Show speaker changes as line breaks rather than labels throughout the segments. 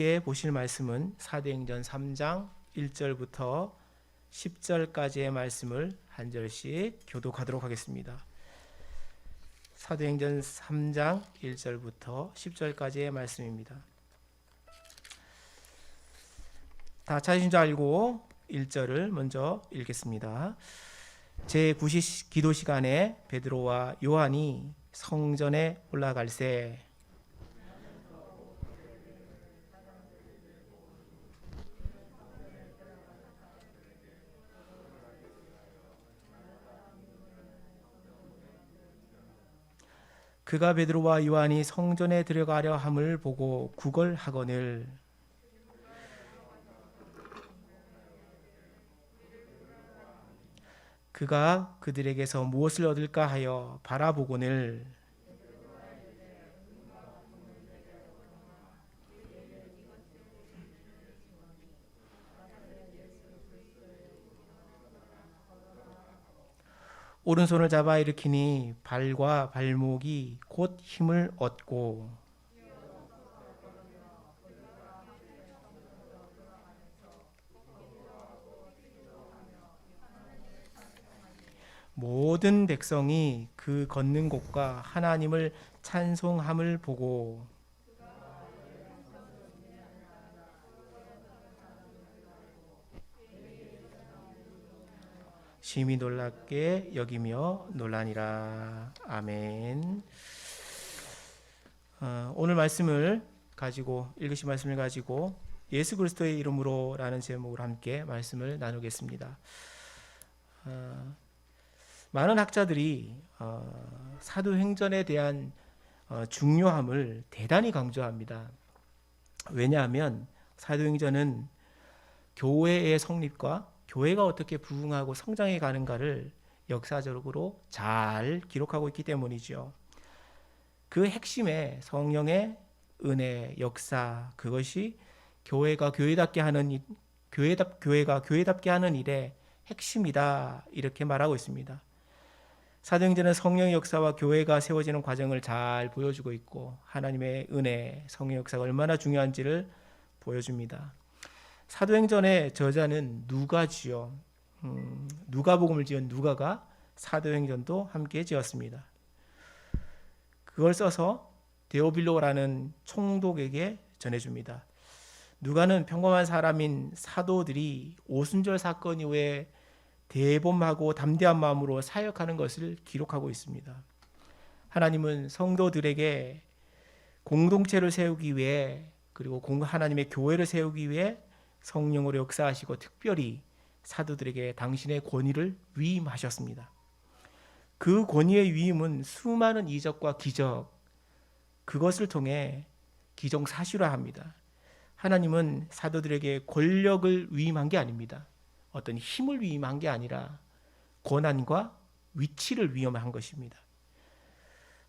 함께 보실 말씀은 사도행전 3장 1절부터 10절까지의 말씀을 한 절씩 교독하도록 하겠습니다. 사도행전 3장 1절부터 10절까지의 말씀입니다. 다 찾으신 줄 알고 1절을 먼저 읽겠습니다. 제 9시 기도 시간에 베드로와 요한이 성전에 올라갈새 그가 베드로와 요한이 성전에 들어가려 함을 보고 구걸하거늘. 그가 그들에게서 무엇을 얻을까 하여 바라보거늘 오른손을 잡아 일으키니 발과 발목이 곧 힘을 얻고. 모든 백성이 그 걷는 곳과 하나님을 찬송함을 보고 심히 놀랍게 여기며 놀라니라 아멘. 어, 오늘 말씀을 가지고 읽으신 말씀을 가지고 예수 그리스도의 이름으로라는 제목으로 함께 말씀을 나누겠습니다. 어, 많은 학자들이 어, 사도행전에 대한 어, 중요함을 대단히 강조합니다. 왜냐하면 사도행전은 교회의 성립과 교회가 어떻게 부흥하고 성장해 가는가를 역사적으로 잘 기록하고 있기 때문이죠. 그 핵심에 성령의 은혜, 역사 그것이 교회가 교회답게 하는 교회답 교회가 교회답게 하는 일의 핵심이다 이렇게 말하고 있습니다. 사도행전은 성령의 역사와 교회가 세워지는 과정을 잘 보여주고 있고 하나님의 은혜, 성령 역사가 얼마나 중요한지를 보여줍니다. 사도행전의 저자는 누가지요. 음, 누가복음을 지은 누가가 사도행전도 함께 지었습니다. 그걸 써서 데오빌로라는 총독에게 전해줍니다. 누가는 평범한 사람인 사도들이 오순절 사건 이후에 대범하고 담대한 마음으로 사역하는 것을 기록하고 있습니다. 하나님은 성도들에게 공동체를 세우기 위해 그리고 하나님의 교회를 세우기 위해 성령으로 역사하시고 특별히 사도들에게 당신의 권위를 위임하셨습니다. 그 권위의 위임은 수많은 이적과 기적 그것을 통해 기정사실화합니다. 하나님은 사도들에게 권력을 위임한 게 아닙니다. 어떤 힘을 위임한 게 아니라 권한과 위치를 위임한 것입니다.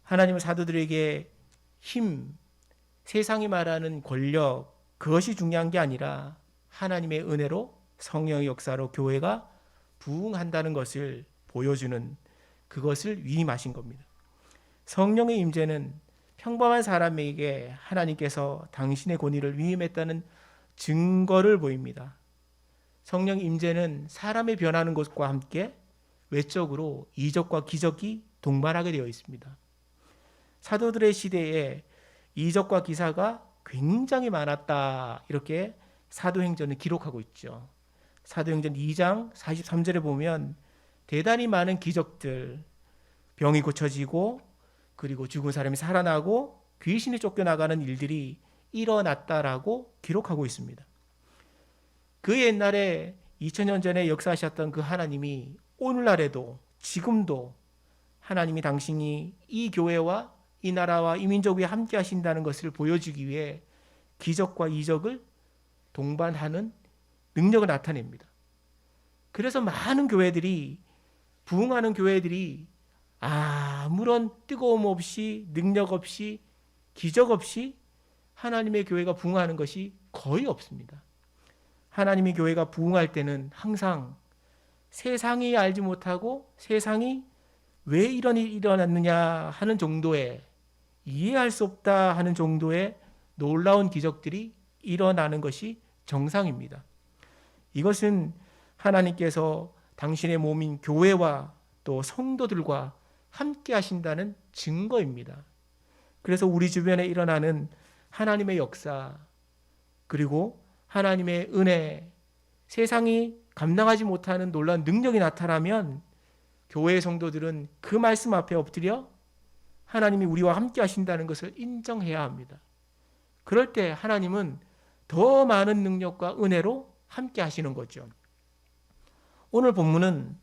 하나님은 사도들에게 힘, 세상이 말하는 권력, 그것이 중요한 게 아니라 하나님의 은혜로 성령의 역사로 교회가 부흥한다는 것을 보여주는 그것을 위임하신 겁니다. 성령의 임재는 평범한 사람에게 하나님께서 당신의 권위를 위임했다는 증거를 보입니다. 성령 임재는 사람의 변하는 것과 함께 외적으로 이적과 기적이 동반하게 되어 있습니다. 사도들의 시대에 이적과 기사가 굉장히 많았다. 이렇게 사도행전을 기록하고 있죠. 사도행전 2장 43절에 보면 대단히 많은 기적들, 병이 고쳐지고 그리고 죽은 사람이 살아나고 귀신이 쫓겨나가는 일들이 일어났다라고 기록하고 있습니다. 그 옛날에 2000년 전에 역사하셨던 그 하나님이 오늘날에도 지금도 하나님이 당신이 이 교회와 이 나라와 이 민족 위에 함께 하신다는 것을 보여주기 위해 기적과 이적을 동반하는 능력을 나타냅니다. 그래서 많은 교회들이 부흥하는 교회들이 아무런 뜨거움 없이 능력 없이 기적 없이 하나님의 교회가 부흥하는 것이 거의 없습니다. 하나님의 교회가 부흥할 때는 항상 세상이 알지 못하고 세상이 왜 이런 일이 일어났느냐 하는 정도의 이해할 수 없다 하는 정도의 놀라운 기적들이 일어나는 것이 정상입니다. 이것은 하나님께서 당신의 몸인 교회와 또 성도들과 함께 하신다는 증거입니다. 그래서 우리 주변에 일어나는 하나님의 역사, 그리고 하나님의 은혜, 세상이 감당하지 못하는 놀라운 능력이 나타나면 교회의 성도들은 그 말씀 앞에 엎드려 하나님이 우리와 함께 하신다는 것을 인정해야 합니다. 그럴 때 하나님은 더 많은 능력과 은혜로 함께 하시는 거죠. 오늘 본문은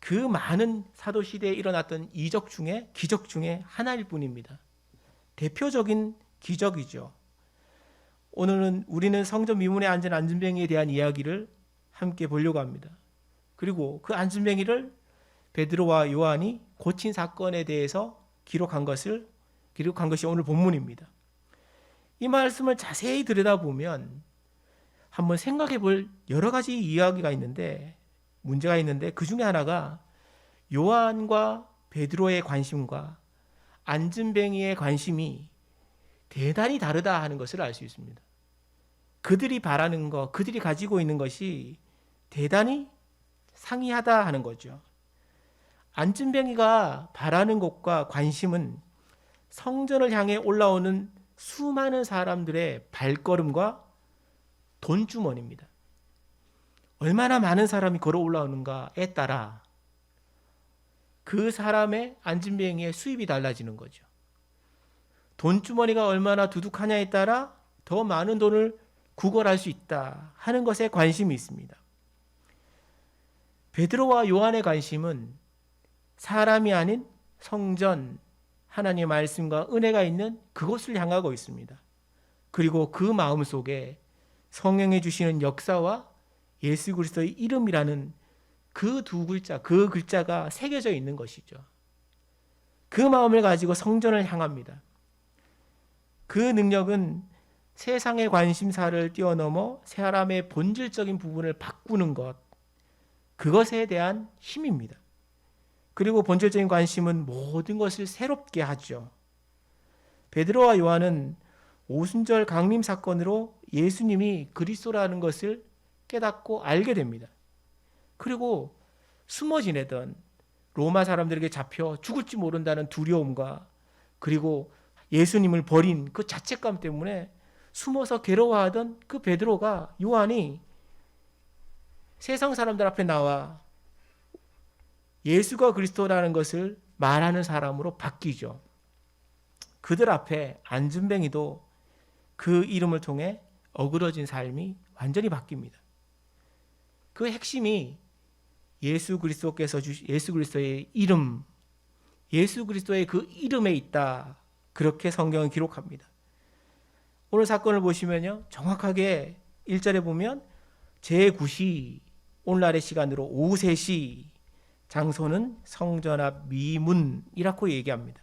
그 많은 사도 시대에 일어났던 이적 중에 기적 중에 하나일 뿐입니다. 대표적인 기적이죠. 오늘은 우리는 성전 미문에 앉은 안진뱅이에 대한 이야기를 함께 보려고 합니다. 그리고 그 안진뱅이를 베드로와 요한이 고친 사건에 대해서 기록한 것을 기록한 것이 오늘 본문입니다. 이 말씀을 자세히 들여다보면 한번 생각해 볼 여러 가지 이야기가 있는데 문제가 있는데 그 중에 하나가 요한과 베드로의 관심과 안진뱅이의 관심이 대단히 다르다 하는 것을 알 수 있습니다. 그들이 바라는 것, 그들이 가지고 있는 것이 대단히 상이하다 하는 거죠. 안진뱅이가 바라는 것과 관심은 성전을 향해 올라오는 수많은 사람들의 발걸음과 돈주머니입니다. 얼마나 많은 사람이 걸어 올라오는가에 따라 그 사람의 안진뱅이의 수입이 달라지는 거죠. 돈주머니가 얼마나 두둑하냐에 따라 더 많은 돈을 구걸할 수 있다 하는 것에 관심이 있습니다. 베드로와 요한의 관심은 사람이 아닌 성전, 하나님의 말씀과 은혜가 있는 그곳을 향하고 있습니다. 그리고 그 마음 속에 성령이 주시는 역사와 예수 그리스도의 이름이라는 그 두 글자, 그 글자가 새겨져 있는 것이죠. 그 마음을 가지고 성전을 향합니다. 그 능력은 세상의 관심사를 뛰어넘어 사람의 본질적인 부분을 바꾸는 것, 그것에 대한 힘입니다. 그리고 본질적인 관심은 모든 것을 새롭게 하죠. 베드로와 요한은 오순절 강림 사건으로 예수님이 그리스도라는 것을 깨닫고 알게 됩니다. 그리고 숨어 지내던 로마 사람들에게 잡혀 죽을지 모른다는 두려움과 그리고 예수님을 버린 그 자책감 때문에 숨어서 괴로워하던 그 베드로가 요한이 세상 사람들 앞에 나와 예수가 그리스도라는 것을 말하는 사람으로 바뀌죠. 그들 앞에 안준뱅이도 그 이름을 통해 어그러진 삶이 완전히 바뀝니다. 그 핵심이 예수 그리스도께서 주신 예수 그리스도의 이름, 예수 그리스도의 그 이름에 있다. 그렇게 성경은 기록합니다. 오늘 사건을 보시면요. 정확하게 1절에 보면 제9시 오늘날의 시간으로 오후 3시 장소는 성전 앞 미문이라고 얘기합니다.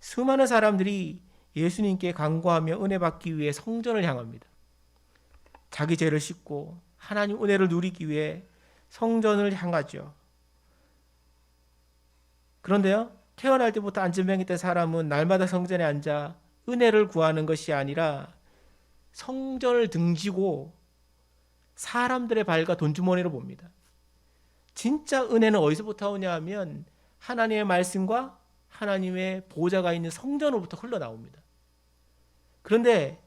수많은 사람들이 예수님께 간구하며 은혜 받기 위해 성전을 향합니다. 자기 죄를 씻고 하나님 은혜를 누리기 위해 성전을 향하죠. 그런데요, 태어날 때부터 안전병이 된 사람은 날마다 성전에 앉아 은혜를 구하는 것이 아니라 성전을 등지고 사람들의 발과 돈주머니로 봅니다. 진짜 은혜는 어디서부터 오냐 하면 하나님의 말씀과 하나님의 보좌가 있는 성전으로부터 흘러나옵니다. 그런데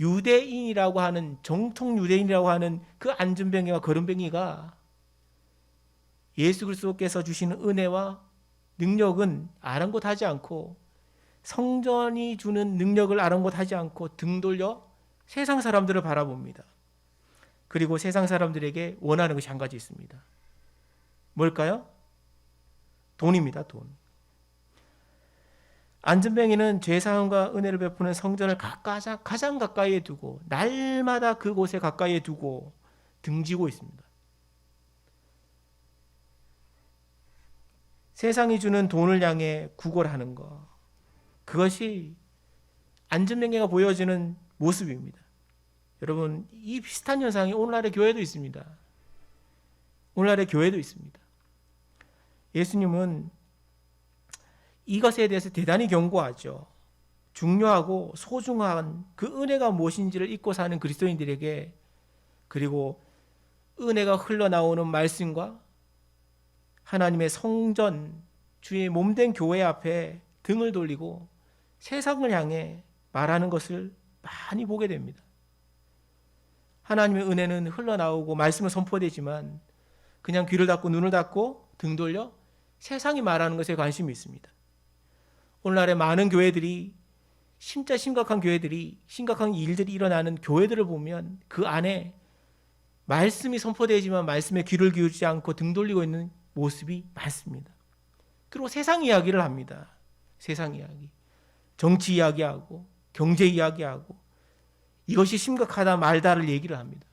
유대인이라고 하는 정통 유대인이라고 하는 그 안전병이와 거름병이가 예수 그리스도께서 주시는 은혜와 능력은 아랑곳하지 않고 성전이 주는 능력을 아랑곳하지 않고 등 돌려 세상 사람들을 바라봅니다. 그리고 세상 사람들에게 원하는 것이 한 가지 있습니다. 뭘까요? 돈입니다, 돈. 안전뱅이는 죄사함과 은혜를 베푸는 성전을 가장, 가장 가까이에 두고 날마다 그곳에 가까이에 두고 등지고 있습니다. 세상이 주는 돈을 향해 구걸하는 것. 그것이 안전뱅이가 보여지는 모습입니다. 여러분, 이 비슷한 현상이 오늘날의 교회도 있습니다. 오늘날의 교회도 있습니다. 예수님은 이것에 대해서 대단히 경고하죠. 중요하고 소중한 그 은혜가 무엇인지를 잊고 사는 그리스도인들에게 그리고 은혜가 흘러나오는 말씀과 하나님의 성전 주의 몸된 교회 앞에 등을 돌리고 세상을 향해 말하는 것을 많이 보게 됩니다. 하나님의 은혜는 흘러나오고 말씀은 선포되지만 그냥 귀를 닫고 눈을 닫고 등 돌려 세상이 말하는 것에 관심이 있습니다. 오늘날의 많은 교회들이 진짜 심각한 교회들이 심각한 일들이 일어나는 교회들을 보면 그 안에 말씀이 선포되지만 말씀에 귀를 기울이지 않고 등 돌리고 있는 모습이 많습니다. 그리고 세상 이야기를 합니다. 세상 이야기. 정치 이야기하고 경제 이야기하고 이것이 심각하다 말다를 얘기를 합니다.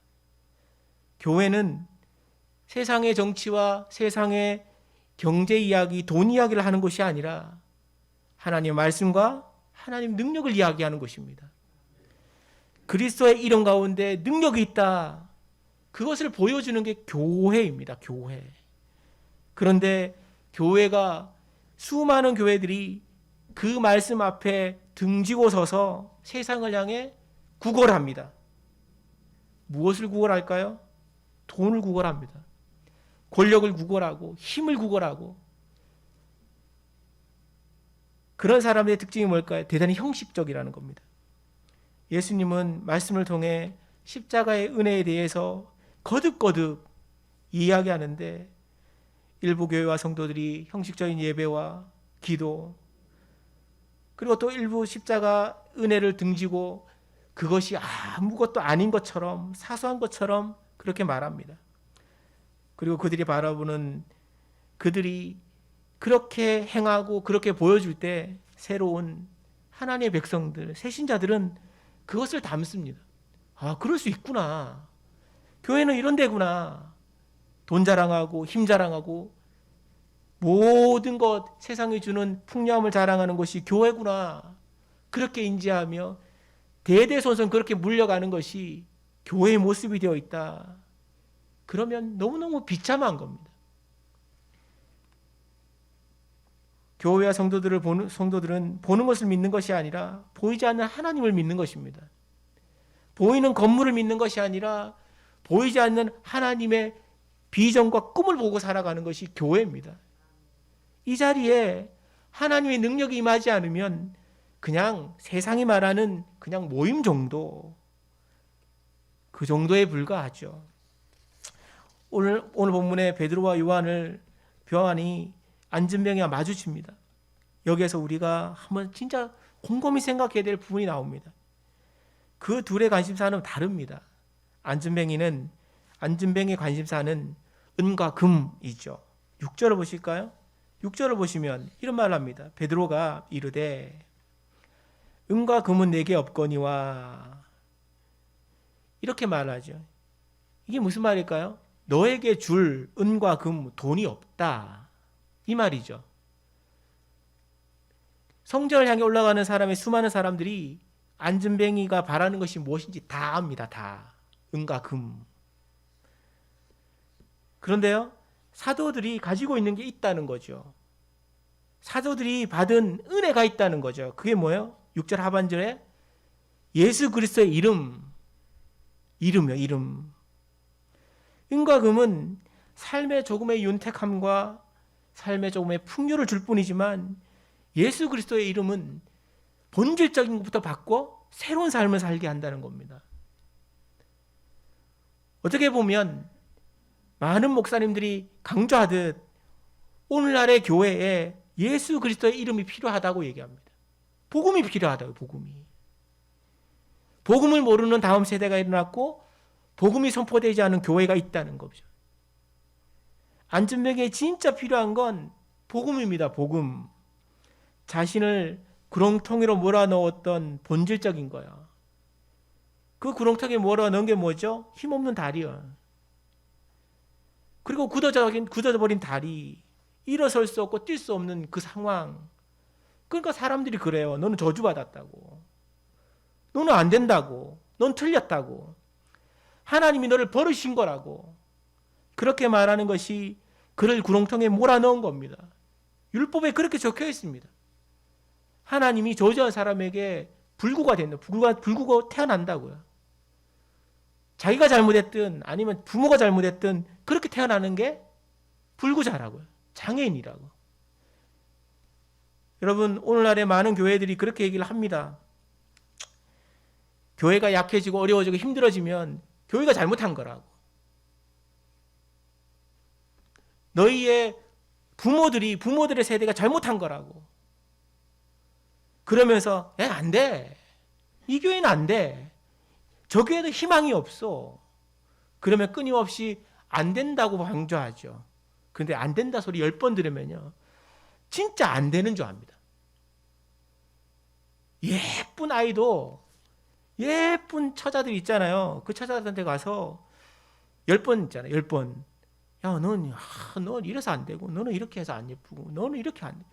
교회는 세상의 정치와 세상의 경제 이야기, 돈 이야기를 하는 것이 아니라 하나님의 말씀과 하나님 능력을 이야기하는 것입니다. 그리스도의 이름 가운데 능력이 있다. 그것을 보여주는 게 교회입니다. 교회. 그런데 교회가 수많은 교회들이 그 말씀 앞에 등지고 서서 세상을 향해 구걸합니다. 무엇을 구걸할까요? 돈을 구걸합니다. 권력을 구걸하고 힘을 구걸하고 그런 사람들의 특징이 뭘까요? 대단히 형식적이라는 겁니다. 예수님은 말씀을 통해 십자가의 은혜에 대해서 거듭거듭 이야기하는데 일부 교회와 성도들이 형식적인 예배와 기도 그리고 또 일부 십자가 은혜를 등지고 그것이 아무것도 아닌 것처럼 사소한 것처럼 그렇게 말합니다. 그리고 그들이 바라보는 그들이 그렇게 행하고 그렇게 보여줄 때 새로운 하나님의 백성들, 새신자들은 그것을 담습니다. 아, 그럴 수 있구나. 교회는 이런 데구나. 돈 자랑하고 힘 자랑하고 모든 것 세상이 주는 풍요함을 자랑하는 것이 교회구나. 그렇게 인지하며 대대손손 그렇게 물려가는 것이 교회의 모습이 되어 있다. 그러면 너무너무 비참한 겁니다. 교회와 성도들을 보는 성도들은 보는 것을 믿는 것이 아니라 보이지 않는 하나님을 믿는 것입니다. 보이는 건물을 믿는 것이 아니라 보이지 않는 하나님의 비전과 꿈을 보고 살아가는 것이 교회입니다. 이 자리에 하나님의 능력이 임하지 않으면 그냥 세상이 말하는 그냥 모임 정도 그 정도에 불과하죠. 오늘 오늘 본문에 베드로와 요한을 요한이 안전병이와 마주칩니다. 여기에서 우리가 한번 진짜 곰곰이 생각해야 될 부분이 나옵니다. 그 둘의 관심사는 다릅니다. 안전뱅이는 안전뱅이의 관심사는 은과 금이죠. 6절을 보실까요? 6절을 보시면 이런 말을 합니다. 베드로가 이르되 은과 금은 내게 없거니와 이렇게 말하죠. 이게 무슨 말일까요? 너에게 줄 은과 금 돈이 없다. 이 말이죠. 성전을 향해 올라가는 사람의 수많은 사람들이 안전뱅이가 바라는 것이 무엇인지 다 압니다. 다. 은과 금. 그런데요. 사도들이 가지고 있는 게 있다는 거죠. 사도들이 받은 은혜가 있다는 거죠. 그게 뭐예요? 6절 하반절에 예수 그리스도의 이름. 이름이요, 이름. 은과 금은 삶의 조금의 윤택함과 삶의 조금의 풍요를 줄 뿐이지만 예수 그리스도의 이름은 본질적인 것부터 바꿔 새로운 삶을 살게 한다는 겁니다. 어떻게 보면 많은 목사님들이 강조하듯 오늘날의 교회에 예수 그리스도의 이름이 필요하다고 얘기합니다. 복음이 필요하다고 복음이. 복음을 모르는 다음 세대가 일어났고 복음이 선포되지 않은 교회가 있다는 거죠. 안전병에 진짜 필요한 건 복음입니다. 복음. 자신을 구렁텅이로 몰아넣었던 본질적인 거야. 그 구렁텅이에 몰아넣은 게 뭐죠? 힘없는 다리요. 그리고 굳어져버린 다리. 일어설 수 없고 뛸 수 없는 그 상황. 그러니까 사람들이 그래요. 너는 저주받았다고. 너는 안 된다고. 넌 틀렸다고. 하나님이 너를 버리신 거라고. 그렇게 말하는 것이 그를 구렁텅이에 몰아넣은 겁니다. 율법에 그렇게 적혀 있습니다. 하나님이 저주한 사람에게 불구가 된다. 불구가 불구가 태어난다고요. 자기가 잘못했든 아니면 부모가 잘못했든 그렇게 태어나는 게 불구자라고요. 장애인이라고. 여러분 오늘날의 많은 교회들이 그렇게 얘기를 합니다. 교회가 약해지고 어려워지고 힘들어지면 교회가 잘못한 거라고. 너희의 부모들이 부모들의 세대가 잘못한 거라고. 그러면서 야, 안 돼. 이 교회는 안 돼. 저 교회도 희망이 없어. 그러면 끊임없이 안 된다고 강조하죠. 근데 안 된다 소리 열 번 들으면요. 진짜 안 되는 줄 압니다. 예쁜 아이도 예쁜 처자들 있잖아요. 그 처자들한테 가서 열 번 있잖아요. 열 번. 야, 넌, 아, 넌 이래서 안 되고, 너는 이렇게 해서 안 예쁘고, 너는 이렇게 안 돼.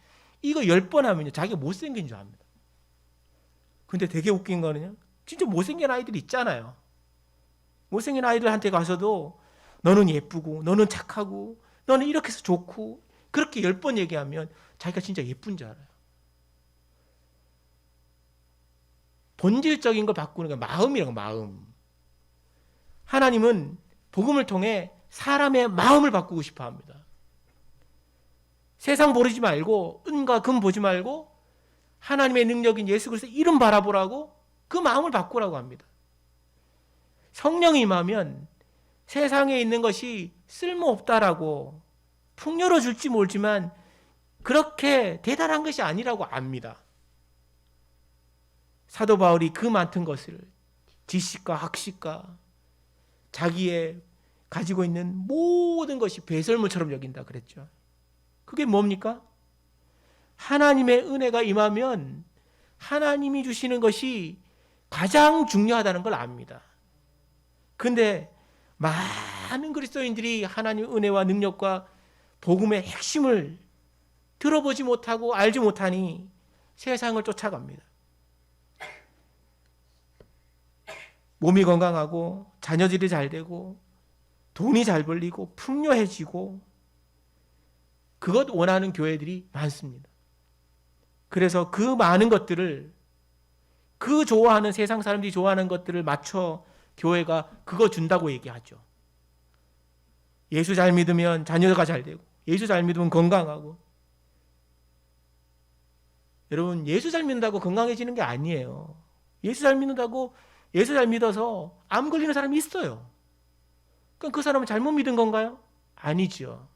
이거 열 번 하면요. 자기가 못생긴 줄 압니다. 근데 되게 웃긴 거는요. 진짜 못생긴 아이들이 있잖아요. 못생긴 아이들한테 가서도 너는 예쁘고, 너는 착하고, 너는 이렇게 해서 좋고, 그렇게 열 번 얘기하면 자기가 진짜 예쁜 줄 알아요. 본질적인 걸 바꾸는 게 마음이라고 마음. 하나님은 복음을 통해 사람의 마음을 바꾸고 싶어 합니다. 세상 모르지 말고 은과 금 보지 말고 하나님의 능력인 예수 그리스도 이름 바라보라고 그 마음을 바꾸라고 합니다. 성령이 임하면 세상에 있는 것이 쓸모없다라고 풍요로 줄지 모르지만 그렇게 대단한 것이 아니라고 압니다. 사도 바울이 그 많은 것을 지식과 학식과 자기의 가지고 있는 모든 것이 배설물처럼 여긴다 그랬죠. 그게 뭡니까? 하나님의 은혜가 임하면 하나님이 주시는 것이 가장 중요하다는 걸 압니다. 근데 많은 그리스도인들이 하나님의 은혜와 능력과 복음의 핵심을 들어보지 못하고 알지 못하니 세상을 쫓아갑니다. 몸이 건강하고 자녀들이 잘 되고 돈이 잘 벌리고 풍요해지고 그것 원하는 교회들이 많습니다. 그래서 그 많은 것들을 그 좋아하는 세상 사람들이 좋아하는 것들을 맞춰 교회가 그거 준다고 얘기하죠. 예수 잘 믿으면 자녀가 잘 되고 예수 잘 믿으면 건강하고 여러분 예수 잘 믿는다고 건강해지는 게 아니에요. 예수 잘 믿는다고 예수 잘 믿어서 암 걸리는 사람이 있어요. 그럼 그 사람은 잘못 믿은 건가요? 아니죠.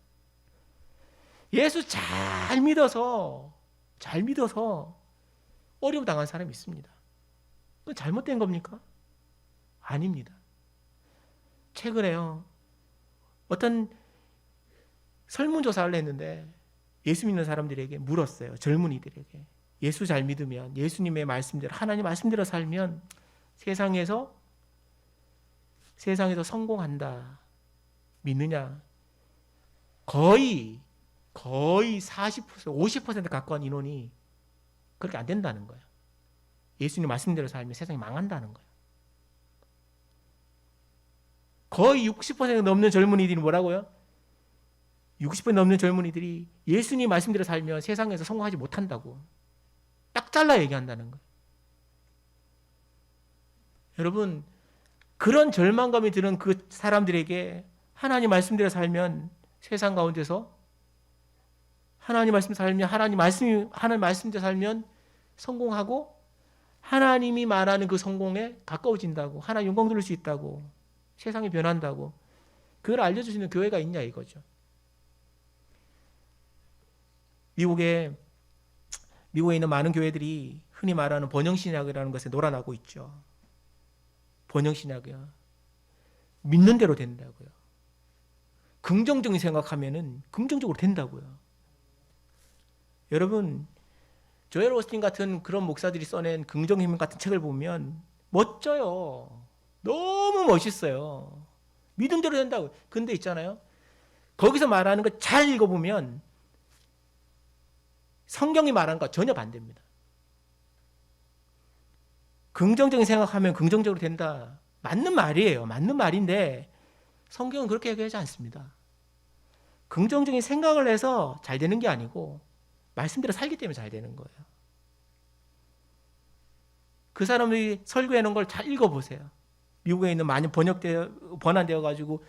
예수 잘 믿어서 잘 믿어서 어려움 당한 사람이 있습니다. 그건 잘못된 겁니까? 아닙니다. 최근에요. 어떤 설문조사를 했는데 예수 믿는 사람들에게 물었어요. 젊은이들에게. 예수 잘 믿으면 예수님의 말씀대로 하나님 말씀대로 살면 세상에서 세상에서 성공한다. 믿느냐? 거의 거의 40% 50% 가까운 인원이 그렇게 안 된다는 거예요. 예수님 말씀대로 살면 세상이 망한다는 거예요. 거의 60% 넘는 젊은이들이 뭐라고요? 60% 넘는 젊은이들이 예수님 말씀대로 살면 세상에서 성공하지 못한다고 딱 잘라 얘기한다는 거예요. 여러분 그런 절망감이 드는 그 사람들에게 하나님 말씀대로 살면 세상 가운데서 하나님 말씀 살면 하나님 말씀이 하나님 말씀대로 살면 성공하고 하나님이 말하는 그 성공에 가까워진다고 하나님 영광 돌릴 수 있다고 세상이 변한다고 그걸 알려주시는 교회가 있냐 이거죠. 미국에 미국에 있는 많은 교회들이 흔히 말하는 번영 신학이라는 것에 놀아나고 있죠. 번영신학이요. 믿는 대로 된다고요. 긍정적인 생각하면은 긍정적으로 된다고요. 여러분, 조엘 오스틴 같은 그런 목사들이 써낸 긍정힘 같은 책을 보면 멋져요. 너무 멋있어요. 믿음대로 된다고. 근데 있잖아요. 거기서 말하는 거 잘 읽어보면 성경이 말하는 거 전혀 반대입니다. 긍정적인 생각하면 긍정적으로 된다. 맞는 말이에요. 맞는 말인데 성경은 그렇게 얘기하지 않습니다. 긍정적인 생각을 해서 잘 되는 게 아니고 말씀대로 살기 때문에 잘 되는 거예요. 그 사람들이 설교해 놓은 걸 잘 읽어 보세요. 미국에 있는 많이 번역되어 번안되어 가지고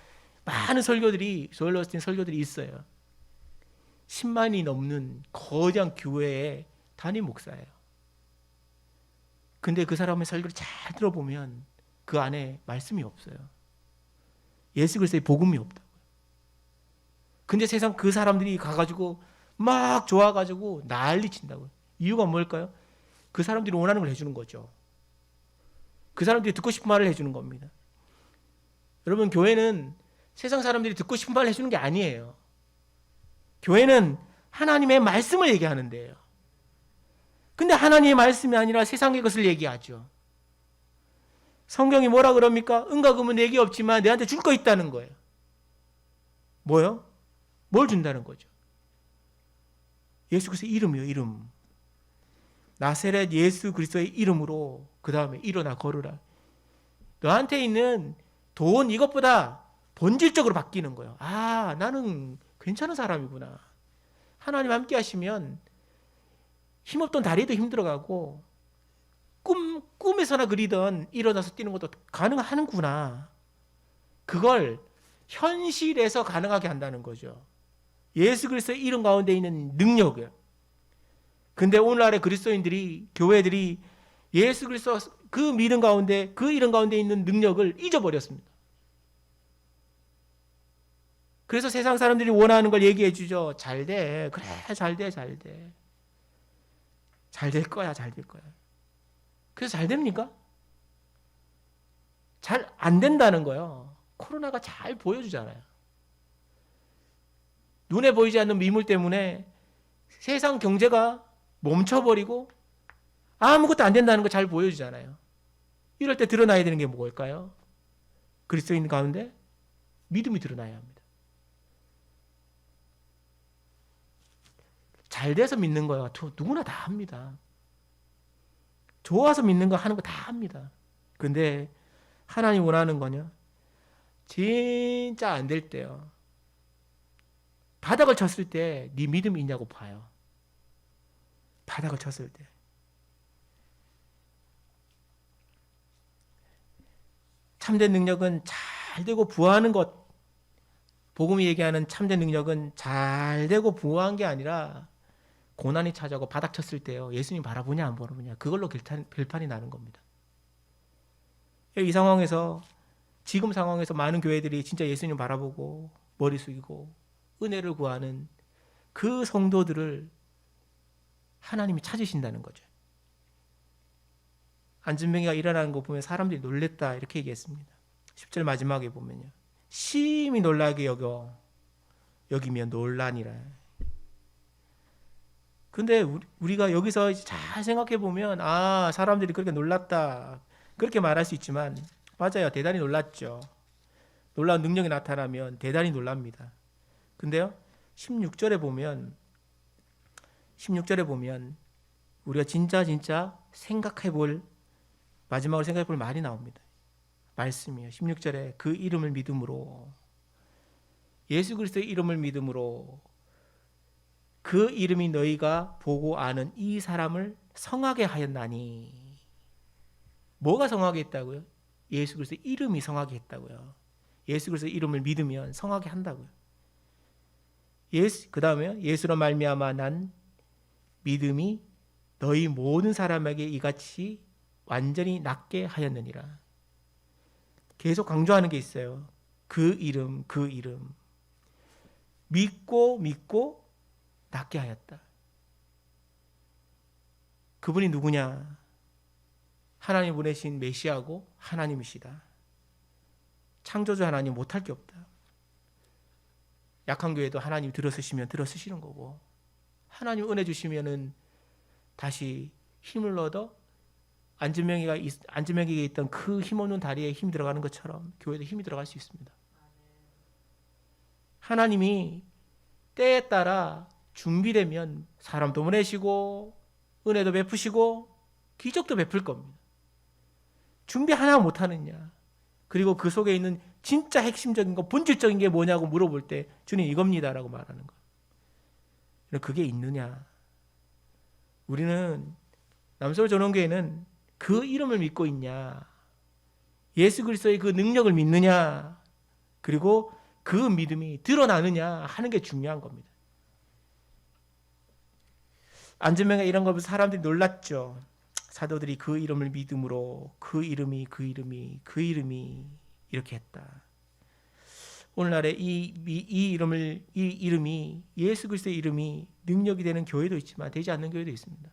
많은 설교들이 조엘 러스틴 설교들이 있어요. 10만이 넘는 거대한 교회의 담임 목사예요. 근데 그 사람의 설교를 잘 들어보면 그 안에 말씀이 없어요. 예수 그리스도의 복음이 없다고요. 근데 세상 그 사람들이 가가지고 막 좋아가지고 난리 친다고요. 이유가 뭘까요? 그 사람들이 원하는 걸 해주는 거죠. 그 사람들이 듣고 싶은 말을 해주는 겁니다. 여러분, 교회는 세상 사람들이 듣고 싶은 말을 해주는 게 아니에요. 교회는 하나님의 말씀을 얘기하는 데예요. 근데 하나님의 말씀이 아니라 세상의 것을 얘기하죠. 성경이 뭐라 그럽니까? 은과 금은 내게 없지만 내한테 줄 거 있다는 거예요. 뭐요? 뭘 준다는 거죠? 예수 그리스도의 이름이요, 이름. 나세렛 예수 그리스도의 이름으로 그 다음에 일어나 걸으라. 너한테 있는 돈 이것보다 본질적으로 바뀌는 거예요. 아, 나는 괜찮은 사람이구나. 하나님 함께 하시면 힘없던 다리도 힘들어가고 꿈, 꿈에서나 그리던 일어나서 뛰는 것도 가능하는구나. 그걸 현실에서 가능하게 한다는 거죠. 예수 그리스도의 이름 가운데 있는 능력을. 근데 오늘날의 그리스도인들이 교회들이 예수 그리스도 그 믿음 가운데 그 이름 가운데 있는 능력을 잊어버렸습니다. 그래서 세상 사람들이 원하는 걸 얘기해 주죠. 잘 돼. 그래, 잘 돼, 잘 돼. 잘 될 거야, 잘 될 거야. 그래서 잘 됩니까? 잘 안 된다는 거예요. 코로나가 잘 보여주잖아요. 눈에 보이지 않는 미물 때문에 세상 경제가 멈춰버리고 아무것도 안 된다는 거 잘 보여주잖아요. 이럴 때 드러나야 되는 게 뭘까요? 그리스도인 가운데 믿음이 드러나야 합니다. 잘 돼서 믿는 거야. 누구나 다 합니다. 좋아서 믿는 거 하는 거 다 합니다. 근데 하나님 원하는 거냐? 진짜 안 될 때요. 바닥을 쳤을 때 네 믿음이 있냐고 봐요. 바닥을 쳤을 때. 참된 능력은 잘 되고 부하는 것. 복음이 얘기하는 참된 능력은 잘 되고 부한 게 아니라 고난이 찾아오고 바닥 쳤을 때요. 예수님 바라보냐 안 바라보냐. 그걸로 결탄, 결판이 나는 겁니다. 이 상황에서 지금 상황에서 많은 교회들이 진짜 예수님 바라보고 머리 숙이고 은혜를 구하는 그 성도들을 하나님이 찾으신다는 거죠. 안진병이가 일어나는 거 보면 사람들이 놀랬다 이렇게 얘기했습니다. 10절 마지막에 보면요. 심히 놀라게 여겨 여기면 논란이라. 근데 우리가 여기서 잘 생각해 보면 아 사람들이 그렇게 놀랐다 그렇게 말할 수 있지만 맞아요 대단히 놀랐죠. 놀라운 능력이 나타나면 대단히 놀랍니다. 근데요 16절에 보면 16절에 보면 우리가 진짜 진짜 생각해 볼 마지막으로 생각해 볼 말이 나옵니다. 말씀이요. 16절에 그 이름을 믿음으로 예수 그리스도의 이름을 믿음으로 그 이름이 너희가 보고 아는 이 사람을 성하게 하였나니 뭐가 성하게 했다고요? 예수 그리스도의 이름이 성하게 했다고요. 예수 그리스도의 이름을 믿으면 성하게 한다고요. 예수 그다음에 예수로 말미암아 난 믿음이 너희 모든 사람에게 이같이 완전히 낫게 하였느니라. 계속 강조하는 게 있어요. 그 이름, 그 이름. 믿고 믿고 낫게 하였다. 그분이 누구냐? 하나님 보내신 메시아고 하나님이시다. 창조주 하나님 못할 게 없다. 약한 교회도 하나님 들어쓰시면 들어쓰시는 거고 하나님 은혜 주시면은 다시 힘을 얻어 안진명이가 안진명에게 있던 그 힘없는 다리에 힘 들어가는 것처럼 교회도 힘이 들어갈 수 있습니다. 하나님이 때에 따라 준비되면 사람도 보내시고 은혜도 베푸시고 기적도 베풀 겁니다. 준비 하나 못 하느냐? 그리고 그 속에 있는 진짜 핵심적인 거, 본질적인 게 뭐냐고 물어볼 때 주님 이겁니다라고 말하는 거. 그게 있느냐? 우리는 남서울 전원교회는 그 이름을 믿고 있냐? 예수 그리스도의 그 능력을 믿느냐? 그리고 그 믿음이 드러나느냐 하는 게 중요한 겁니다. 안전명에 이런 걸 사람들이 놀랐죠. 사도들이 그 이름을 믿음으로 그 이름이 그 이름이 그 이름이 이렇게 했다. 오늘날에 이, 이, 이 이름을 이 이름이 예수 그리스도의 이름이 능력이 되는 교회도 있지만 되지 않는 교회도 있습니다.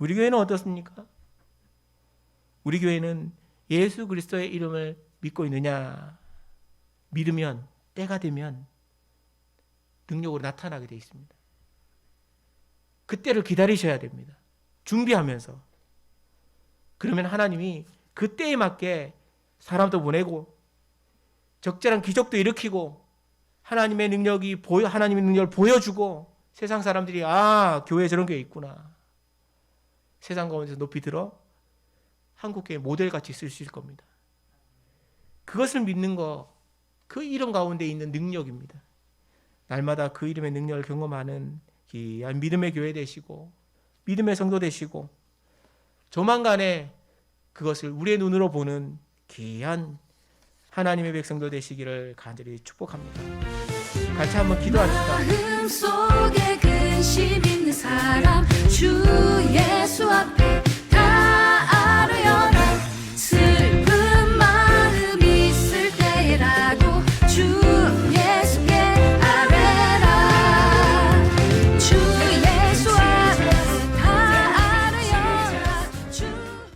우리 교회는 어떻습니까? 우리 교회는 예수 그리스도의 이름을 믿고 있느냐? 믿으면 때가 되면 능력으로 나타나게 되어 있습니다. 그때를 기다리셔야 됩니다. 준비하면서. 그러면 하나님이 그때에 맞게 사람도 보내고 적절한 기적도 일으키고 하나님의 능력이 보여 하나님의 능력을 보여주고 세상 사람들이 아 교회 에 저런 게 있구나 세상 가운데서 높이 들어 한국 교회 모델 같이 쓸 수 있을 겁니다. 그것을 믿는 거 그 이름 가운데 있는 능력입니다. 날마다 그 이름의 능력을 경험하는 귀한 믿음의 교회 되시고 믿음의 성도 되시고 조만간에 그것을 우리의 눈으로 보는 귀한 하나님의 백성도 되시기를 간절히 축복합니다. 같이 한번 기도합시다.
마음 속에 근심 있는 사람 주 예수 앞에